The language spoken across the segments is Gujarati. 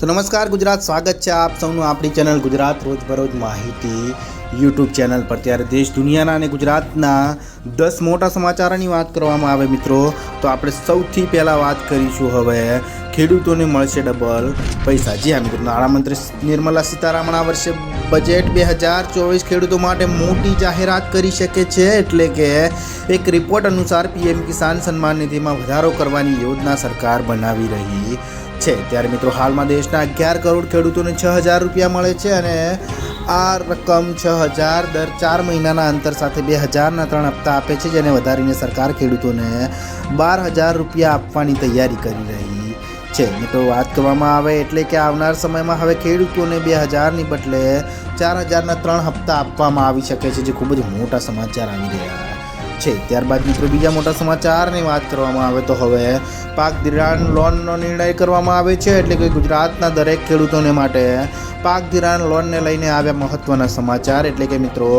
તો નમસ્કાર, ગુજરાત સ્વાગત છે આપ સૌનું આપણી ચેનલ ગુજરાત રોજબરોજ માહિતી યુટ્યુબ ચેનલ પર. ત્યારે દેશ દુનિયાના અને ગુજરાતના દસ મોટા સમાચારોની વાત કરવામાં આવે મિત્રો, તો આપણે સૌથી પહેલાં વાત કરીશું હવે ખેડૂતોને મળશે ડબલ પૈસા. જી હા મિત્રો, નાણામંત્રી નિર્મલા સીતારામન આ વર્ષે બજેટ બે હજાર ચોવીસ ખેડૂતો માટે મોટી જાહેરાત કરી શકે છે, એટલે કે એક રિપોર્ટ અનુસાર પીએમ કિસાન સન્માન નિધિમાં વધારો કરવાની યોજના સરકાર બનાવી રહી છે. ત્યારે મિત્રો, હાલમાં દેશના અગિયાર કરોડ ખેડૂતોને છ હજાર રૂપિયા મળે છે અને આ રકમ છ હજાર દર ચાર મહિનાના અંતર સાથે બે હજારના ત્રણ હપ્તા આપે છે, જેને વધારીને સરકાર ખેડૂતોને બાર હજાર રૂપિયા આપવાની તૈયારી કરી રહી છે. મિત્રો, વાત કરવામાં આવે એટલે કે આવનાર સમયમાં હવે ખેડૂતોને બે હજારની બદલે ચાર હજારના ત્રણ હપ્તા આપવામાં આવી શકે છે, જે ખૂબ જ મોટા સમાચાર આવી રહ્યા છે. ત્યારબાદ મિત્રો બીજા મોટા સમાચારની વાત કરવામાં આવે તો હવે પાક ધિરાણ લોનનો નિર્ણય કરવામાં આવે છે એટલે કે ગુજરાતના દરેક ખેડૂતોને માટે પાક ધિરાણ લોનને લઈને આવ્યા મહત્ત્વના સમાચાર. એટલે કે મિત્રો,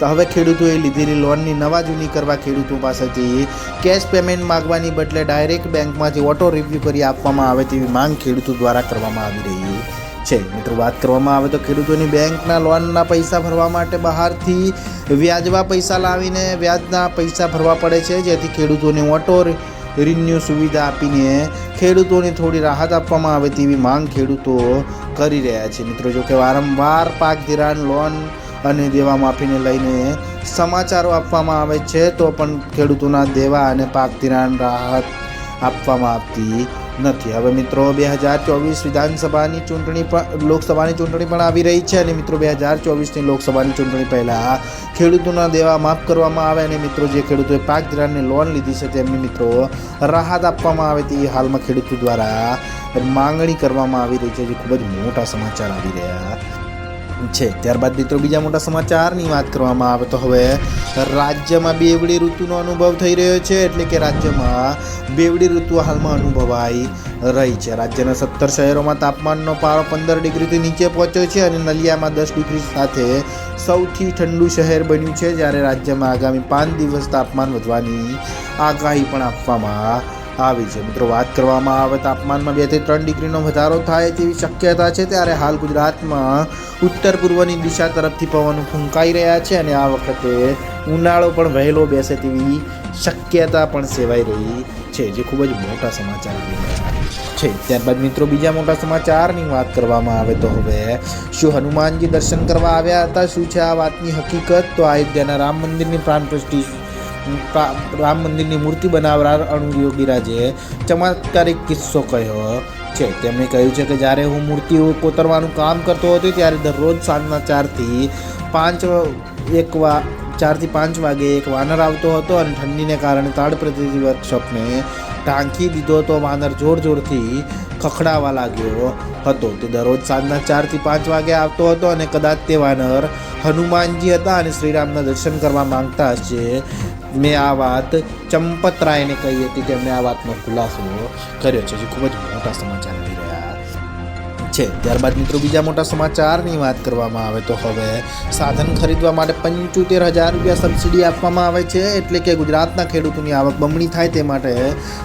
તો હવે ખેડૂતોએ લીધેલી લોનની નવા જૂની કરવા ખેડૂતો પાસેથી કેશ પેમેન્ટ માગવાની બદલે ડાયરેક્ટ બેંકમાંથી ઓટો રિવ્યૂ કરી આપવામાં આવે તેવી માંગ ખેડૂતો દ્વારા કરવામાં આવી રહી છે મિત્રો, વાત કરવામાં આવે તો ખેડૂતોની બેંકના લોનના પૈસા ભરવા માટે બહારથી વ્યાજવા પૈસા લાવીને વ્યાજના પૈસા ભરવા પડે છે. જેથી ખેડૂતોને ઓટો રિન્યુ સુવિધા આપીને ખેડૂતોને થોડી રાહત આપવામાં આવે તેવી માંગ ખેડૂતો કરી રહ્યા છે. મિત્રો જોકે વારંવાર પાક ધિરાણ, લોન અને દેવા માફીને લઈને સમાચારો આપવામાં આવે છે, તો પણ ખેડૂતોના દેવા અને પાક ધિરાણ રાહત આપવામાં આવતી નથી. હવે મિત્રો, બે હજાર ચોવીસ વિધાનસભાની ચૂંટણી પણ, લોકસભાની ચૂંટણી પણ આવી રહી છે અને મિત્રો, બે હજાર ચોવીસની લોકસભાની ચૂંટણી પહેલાં ખેડૂતોના દેવા માફ કરવામાં આવે અને મિત્રો, જે ખેડૂતોએ પાક ધિરાણની લોન લીધી છે, તેમને મિત્રો રાહત આપવામાં આવે તે હાલમાં ખેડૂતો દ્વારા માંગણી કરવામાં આવી રહી છે, જે ખૂબ જ મોટા સમાચાર આવી રહ્યા. છે. ત્યારબાદ મિત્રો બીજા મોટા સમાચારની વાત કરવામાં આવે તો હવે રાજ્યમાં બેવડી ઋતુનો અનુભવ થઈ રહ્યો છે એટલે કે રાજ્યમાં બેવડી ઋતુ હાલમાં અનુભવાઈ રહી છે. રાજ્યના સત્તર શહેરોમાં તાપમાનનો પારો પંદર ડિગ્રીથી નીચે પહોંચ્યો છે અને નલિયામાં દસ ડિગ્રી સાથે સૌથી ઠંડુ શહેર બન્યું છે, જ્યારે રાજ્યમાં આગામી પાંચ દિવસ તાપમાન વધવાની આગાહી પણ આપવામાં આવી છે. મિત્રો, વાત કરવામાં આવે તાપમાનમાં બેથી ત્રણ ડિગ્રીનો વધારો થાય તેવી શક્યતા છે. ત્યારે હાલ ગુજરાતમાં ઉત્તર પૂર્વની દિશા તરફથી પવન ફૂંકાઈ રહ્યા છે અને આ વખતે ઉનાળો પણ વહેલો બેસે તેવી શક્યતા પણ સેવાઈ રહી છે, જે ખૂબ જ મોટા સમાચાર છે. ત્યારબાદ મિત્રો, બીજા મોટા સમાચારની વાત કરવામાં આવે તો હવે શું હનુમાનજી દર્શન કરવા આવ્યા હતા? શું છે આ વાતની હકીકત? તો અયોધ્યાના રામ મંદિરની પ્રાણ પ્રતિષ્ઠા પ્રા- રામ મંદિરની મૂર્તિ બનાવનાર અણુ યોગીરાજે ચમત્કારિક કિસ્સો કહ્યો છે. તેમણે કહ્યું છે કે જ્યારે હું મૂર્તિઓ કોતરવાનું કામ કરતો હતો ત્યારે દરરોજ સાંજના ચારથી પાંચ એક વા ચારથી પાંચ વાગે એક વાનર આવતો હતો અને ઠંડીને કારણે તાડપત્રી વર્કશોપને ઢાંકી દીધો તો વાનર જોર જોરથી ખખડાવા લાગ્યો હતો. તે દરરોજ સાંજના ચારથી પાંચ વાગે આવતો હતો અને કદાચ તે વાનર હનુમાનજી હતા અને શ્રીરામના દર્શન કરવા માંગતા હશે મેં આ વાત ચંપતરાયને કહી હતી, તેમણે આ વાતનો ખુલાસો કર્યો છે. જે ખૂબ જ મોટા સમાચાર આવી રહ્યા છે. ત્યારબાદ મિત્રો બીજા મોટા સમાચારની વાત કરવામાં આવે તો હવે સાધન ખરીદવા માટે પંચોતેર હજાર રૂપિયા સબસિડી આપવામાં આવે છે. એટલે કે ગુજરાતના ખેડૂતોની આવક બમણી થાય તે માટે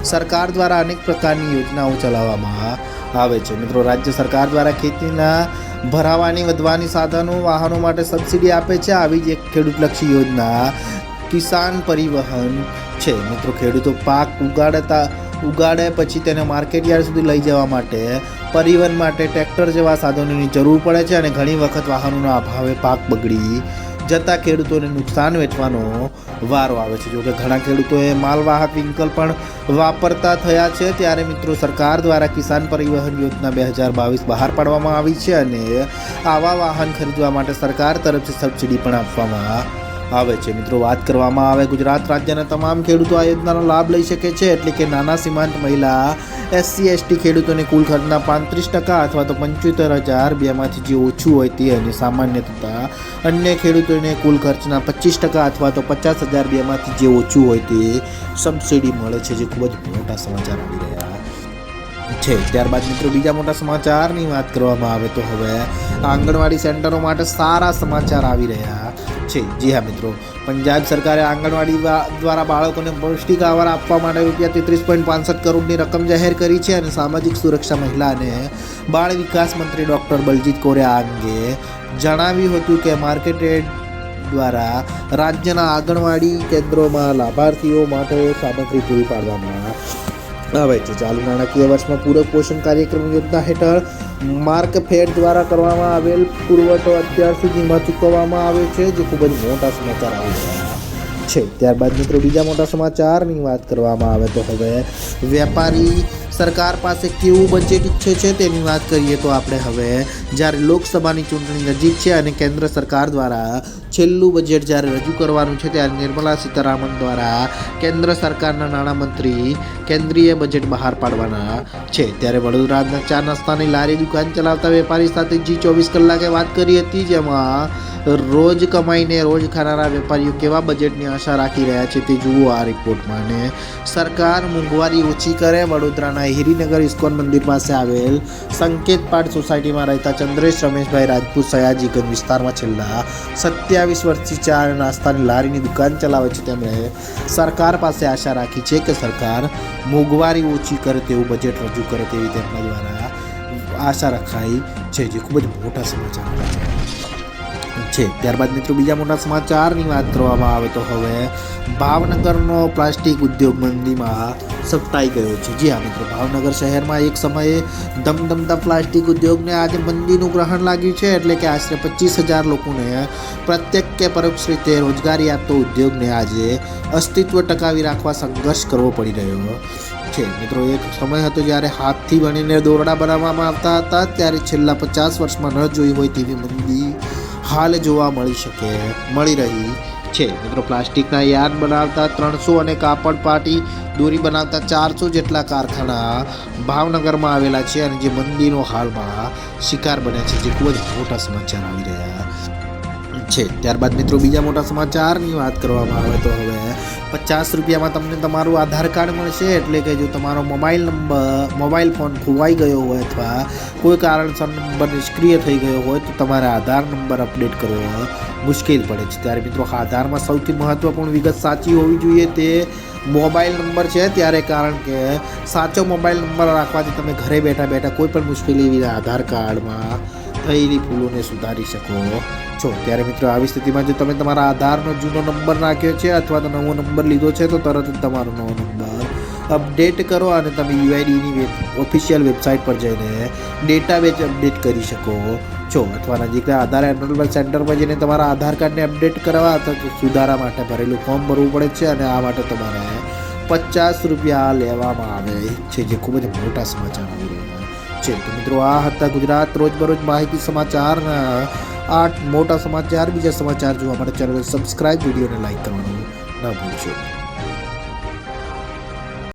સરકાર દ્વારા અનેક પ્રકારની યોજનાઓ ચલાવવામાં આવે છે. મિત્રો, રાજ્ય સરકાર દ્વારા ખેતીના ભરાવાની વધવાની સાધનો, વાહનો માટે સબસિડી આપે છે. આવી જ એક ખેડૂતલક્ષી યોજના કિસાન પરિવહન છે. મિત્રો, ખેડૂતો પાક ઉગાડતા, ઉગાડે પછી તેને માર્કેટ યાર્ડ સુધી લઈ જવા માટે પરિવહન માટે ટ્રેક્ટર જેવા સાધનોની જરૂર પડે છે અને ઘણી વખત વાહનોના અભાવે પાક બગડી જતાં ખેડૂતોને નુકસાન વેઠવાનો વારો આવે છે. જોકે ઘણા ખેડૂતોએ માલવાહક વિંકલ પણ વાપરતા થયા છે. ત્યારે મિત્રો, સરકાર દ્વારા કિસાન પરિવહન યોજના બે હજાર બાવીસ બહાર પાડવામાં આવી છે અને આવા વાહન ખરીદવા માટે સરકાર તરફથી સબસિડી પણ આપવામાં આવે છે. મિત્રો, વાત કરવામાં આવે ગુજરાત રાજ્યના તમામ ખેડૂતો આ યોજનાનો લાભ લઈ શકે છે. એટલે કે નાના સીમાંત મહિલા એસસી એસટી ખેડૂતોને કુલ ખર્ચના પાંત્રીસ ટકા અથવા તો પંચોતેર હજાર બેમાંથી જે ઓછું હોય તે અને સામાન્ય તથા અન્ય ખેડૂતોને કુલ ખર્ચના પચીસ ટકા અથવા તો પચાસ હજાર બેમાંથી જે ઓછું હોય તે સબસિડી મળે છે, જે ખૂબ જ મોટા સમાચાર આવી રહ્યા છે. ત્યારબાદ મિત્રો, બીજા મોટા સમાચારની વાત કરવામાં આવે તો હવે આંગણવાડી સેન્ટરો માટે સારા સમાચાર આવી રહ્યા છે. જી હા, મિત્રો. પંજાબ સરકારે આંગણવાડી દ્વારા બાળકોને પૌષ્ટિક આહાર આપવા માટે રૂપિયા તેત્રીસ પોઈન્ટ પાંસઠ કરોડની રકમ જાહેર કરી છે અને સામાજિક સુરક્ષા મહિલા અને બાળ વિકાસ મંત્રી ડૉક્ટર બલજીત કોરે આ અંગે જણાવ્યું હતું કે માર્કેટેડ દ્વારા રાજ્યના આંગણવાડી કેન્દ્રોમાં લાભાર્થીઓ માટે સામગ્રી પૂરી પાડવામાં આવે છે ચાલુ નાણાકીય વર્ષમાં પૂરક પોષણ કાર્યક્રમ યોજના હેઠળ માર્કફેડ દ્વારા કરવામાં આવેલ પુરવઠો અત્યાર સુધીમાં ચૂકવવામાં આવે છે, જે ખૂબ જ મોટા સમાચાર આવી છે. ત્યારબાદ મિત્રો, બીજા મોટા સમાચારની વાત કરવામાં આવે તો હવે વેપારી સરકાર પાસે કેવું બજેટ ઈચ્છે છે તેની વાત કરીએ તો આપણે હવે. જ્યારે લોકસભાની ચૂંટણી નજીક છે અને કેન્દ્ર સરકાર દ્વારા છેલ્લું બજેટ જ્યારે રજૂ કરવાનું છે ત્યારે નિર્મલા સીતારામન દ્વારા કેન્દ્ર સરકારના નાણામંત્રી કેન્દ્રીય બજેટ બહાર પાડવાના છે. ત્યારે વડોદરાના ચા નાસ્તાની લારી દુકાન ચલાવતા વેપારી સાથે જી ચોવીસ કલાકે વાત કરી હતી, જેમાં રોજ કમાઈને રોજ ખાનારા વેપારીઓ કેવા બજેટની આશા રાખી રહ્યા છે તે જુઓ આ રિપોર્ટમાં. અને સરકાર મોંઘવારી ઓછી કરે, વડોદરાના હિરીનગર ઇસ્કોન મંદિર પાસે આવેલ સંકેતપાડ સોસાયટીમાં રહેતા ચંદ્રેશ રમેશભાઈ રાજપૂત સયાજીગંજ વિસ્તારમાં છેલ્લા સત્યાવીસ વર્ષથી ચા અને નાસ્તાની લારીની દુકાન ચલાવે છે. તેમણે સરકાર પાસે આશા રાખી છે કે સરકાર મોંઘવારી ઓછી કરે તેવું બજેટ રજૂ કરે તેવી તેમના દ્વારા આશા રખાઈ છે, જે ખૂબ જ મોટા સમાચાર છે. છે. ત્યારબાદ મિત્રો બીજા મોટા સમાચારની વાત કરવામાં આવે તો હવે ભાવનગરનો પ્લાસ્ટિક ઉદ્યોગ મંદીમાં સપતાઈ ગયો છે. જી હા મિત્રો, ભાવનગર શહેરમાં એક સમયે ધમધમતા પ્લાસ્ટિક ઉદ્યોગને આજે મંદીનું ગ્રહણ લાગ્યું છે એટલે કે આશરે પચીસ હજાર લોકોને પ્રત્યક્ષ કે પરોક્ષ રીતે રોજગારી આપતો ઉદ્યોગને આજે અસ્તિત્વ ટકાવી રાખવા સંઘર્ષ કરવો પડી રહ્યો છે. મિત્રો, એક સમય હતો જ્યારે હાથથી બનીને દોરડા બનાવવામાં આવતા હતા, ત્યારે છેલ્લા પચાસ વર્ષમાં ન જોઈ હોય તેવી મંદી હાલ જોવા મળી શકે, મળી રહી છે. મિત્રો, પ્લાસ્ટિકના યાર્ડ બનાવતા ત્રણસો અને કાપડ પાટી દોરી બનાવતા ચારસો જેટલા કારખાના ભાવનગરમાં આવેલા છે અને જે મંદીનો હાલમાં શિકાર બન્યા છે, જે ખૂબ જ મોટા સમાચાર આવી રહ્યા. છે. ત્યારબાદ મિત્રો બીજા મોટા સમાચારની વાત કરવામાં આવે તો હવે પચાસ રૂપિયામાં તમને તમારું આધાર કાર્ડ મળશે. એટલે કે જો તમારો મોબાઈલ નંબર, મોબાઈલ ફોન ખોવાઈ ગયો હોય અથવા કોઈ કારણસર નંબર નિષ્ક્રિય થઈ ગયો હોય તો તમારે આધાર નંબર અપડેટ કરવો મુશ્કેલ પડે છે. ત્યારે મિત્રો આધારમાં સૌથી મહત્ત્વપૂર્ણ વિગત સાચી હોવી જોઈએ તે મોબાઈલ નંબર છે. ત્યારે કારણ કે સાચો મોબાઈલ નંબર રાખવાથી તમે ઘરે બેઠા બેઠા કોઈ પણ મુશ્કેલી વિના આધાર કાર્ડમાં થયેલી ભૂલોને સુધારી શકો છો. ત્યારે મિત્રો, આવી સ્થિતિમાં જો તમે તમારા આધારનો જૂનો નંબર નાખ્યો છે અથવા તો નવો નંબર લીધો છે, તો તરત જ તમારો નવો નંબર અપડેટ કરો અને તમે યુઆઈડીની ઓફિશિયલ વેબસાઇટ પર જઈને ડેટાબેઝ અપડેટ કરી શકો છો. અથવા નજીકના આધાર એનરોલમેન્ટ સેન્ટરમાં જઈને તમારા આધાર કાર્ડને અપડેટ કરવા અથવા સુધારા માટે ભરેલું ફોર્મ ભરવું પડે છે અને આ માટે તમારે પચાસ રૂપિયા લેવામાં આવે છે, જે ખૂબ જ મોટા સમાચાર આવી રહ્યા છે. તો મિત્રો, આ હતા ગુજરાત રોજબરોજ માહિતી સમાચારના આઠ મોટા સમાચાર બીજા સમાચાર જોવા માટે ચેનલ સબસ્ક્રાઇબ વિડીયોને લાઇક કરવાનું ન ભૂલશો.